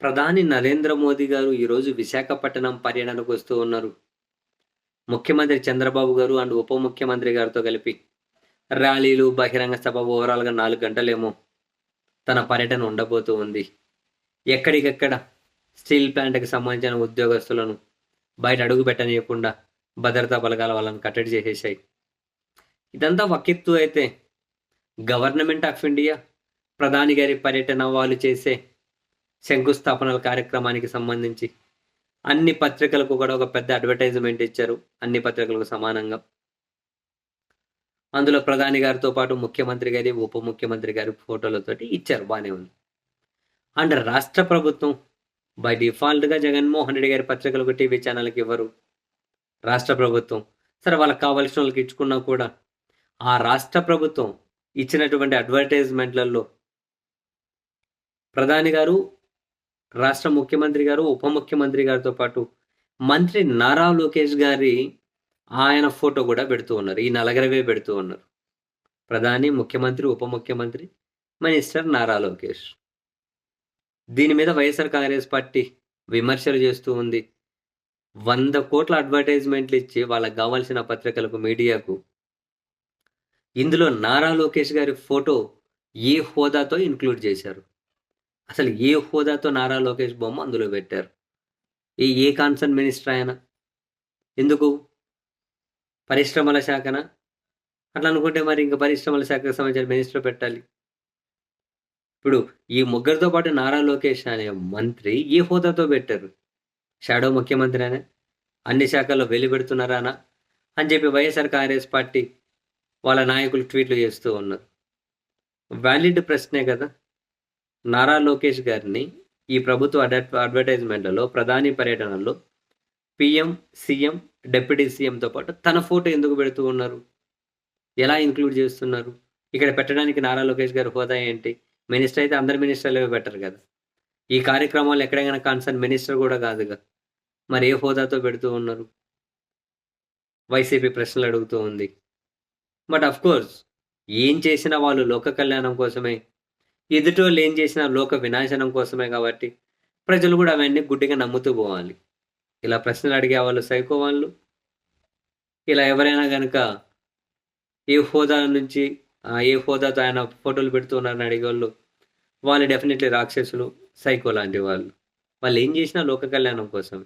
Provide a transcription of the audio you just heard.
ప్రధాని నరేంద్ర మోదీ గారు ఈరోజు విశాఖపట్నం పర్యటనకు వస్తూ ఉన్నారు. ముఖ్యమంత్రి చంద్రబాబు గారు అండ్ ఉప ముఖ్యమంత్రి గారితో కలిపి ర్యాలీలు బహిరంగ సభ ఓవరాల్గా నాలుగు గంటలేమో తన పర్యటన ఉండబోతూ ఉంది. ఎక్కడికెక్కడ స్టీల్ ప్లాంట్కి సంబంధించిన ఉద్యోగస్తులను బయట అడుగు పెట్టనీయకుండా భద్రతా బలగాల వాళ్ళని కట్టడి చేసేసాయి ఇదంతా వకెత్తు అయితే గవర్నమెంట్ ఆఫ్ ఇండియా ప్రధాని గారి పర్యటన వాళ్ళు చేసే శంకుస్థాపనల కార్యక్రమానికి సంబంధించి అన్ని పత్రికలకు కూడా ఒక పెద్ద అడ్వర్టైజ్మెంట్ ఇచ్చారు. అన్ని పత్రికలకు సమానంగా. అందులో ప్రధాని గారితో పాటు ముఖ్యమంత్రి గారి ఉప ముఖ్యమంత్రి గారి ఫోటోలతోటి ఇచ్చారు. బాగానే ఉంది. అండ్ రాష్ట్ర ప్రభుత్వం బై డిఫాల్ట్గా జగన్మోహన్ రెడ్డి గారి పత్రికలకు టీవీ ఛానల్కి ఇవ్వరు. రాష్ట్ర ప్రభుత్వం. సరే వాళ్ళకి కావాల్సిన వాళ్ళకి ఇచ్చుకున్నా కూడా ఆ రాష్ట్ర ప్రభుత్వం ఇచ్చినటువంటి అడ్వర్టైజ్మెంట్లలో ప్రధాని గారు రాష్ట్ర ముఖ్యమంత్రి గారు ఉప ముఖ్యమంత్రి గారితో పాటు మంత్రి నారా లోకేష్ గారి ఆయన ఫోటో కూడా పెడుతూ ఉన్నారు. ఈ నలగరవే పెడుతూ ఉన్నారు. ప్రధాని ముఖ్యమంత్రి ఉప ముఖ్యమంత్రి మినిస్టర్ నారా లోకేష్. దీని మీద వైఎస్ఆర్ కాంగ్రెస్ పార్టీ విమర్శలు చేస్తూ ఉంది. వంద కోట్ల అడ్వర్టైజ్మెంట్లు ఇచ్చి వాళ్ళకి కావాల్సిన పత్రికలకు మీడియాకు. ఇందులో నారా లోకేష్ గారి ఫోటో ఏ హోదాతో ఇంక్లూడ్ చేశారు? అసలు ఏ హోదాతో నారా లోకేష్ బొమ్మ అందులో పెట్టారు? ఈ ఏ కాన్సర్న్ మినిస్టర్ ఆయన? ఎందుకు? పరిశ్రమల శాఖన? అట్లా అనుకుంటే మరి ఇంకా పరిశ్రమల శాఖకు సంబంధించిన మినిస్టర్ పెట్టాలి. ఇప్పుడు ఈ ముగ్గురితో పాటు నారా లోకేష్ అనే మంత్రి ఏ హోదాతో పెట్టారు? షాడో ముఖ్యమంత్రి అనే? అన్ని శాఖల్లో వెలిపెడుతున్నారానా అని చెప్పి వైఎస్ఆర్ కాంగ్రెస్ పార్టీ వాళ్ళ నాయకులు ట్వీట్లు చేస్తూ ఉన్నారు. వ్యాలిడ్ ప్రశ్నే కదా. నారా లోకేష్ గారిని ఈ ప్రభుత్వ అడ్వ అడ్వర్టైజ్మెంట్లలో ప్రధాని పర్యటనలో పిఎం సీఎం డిప్యూటీ సీఎంతో పాటు తన ఫోటో ఎందుకు పెడుతూ ఉన్నారు? ఎలా ఇంక్లూడ్ చేస్తున్నారు? ఇక్కడ పెట్టడానికి నారా లోకేష్ గారి హోదా ఏంటి? మినిస్టర్ అయితే అందరు మినిస్టర్లు పెట్టరు కదా. ఈ కార్యక్రమాలు ఎక్కడైనా కాన్సర్న్ మినిస్టర్ కూడా కాదుగా. మరి ఏ హోదాతో పెడుతూ ఉన్నారు? వైసీపీ ప్రశ్నలు అడుగుతూ ఉంది. బట్ అఫ్ కోర్స్ ఏం చేసినా వాళ్ళు లోక కళ్యాణం కోసమే ఎదుటోళ్ళు ఏం చేసినా లోక వినాశనం కోసమే కాబట్టి ప్రజలు కూడా అవన్నీ గుడ్డిగా నమ్ముతూ పోవాలి. ఇలా ప్రశ్నలు అడిగే వాళ్ళు సైకో వాళ్ళు. ఇలా ఎవరైనా కనుక ఏ హోదా నుంచి ఏ హోదాతో ఆయన ఫోటోలు పెడుతున్నారని అడిగేవాళ్ళు వాళ్ళు డెఫినెట్లీ రాక్షసులు సైకో లాంటి వాళ్ళు. వాళ్ళు ఏం చేసినా లోక కళ్యాణం కోసమే.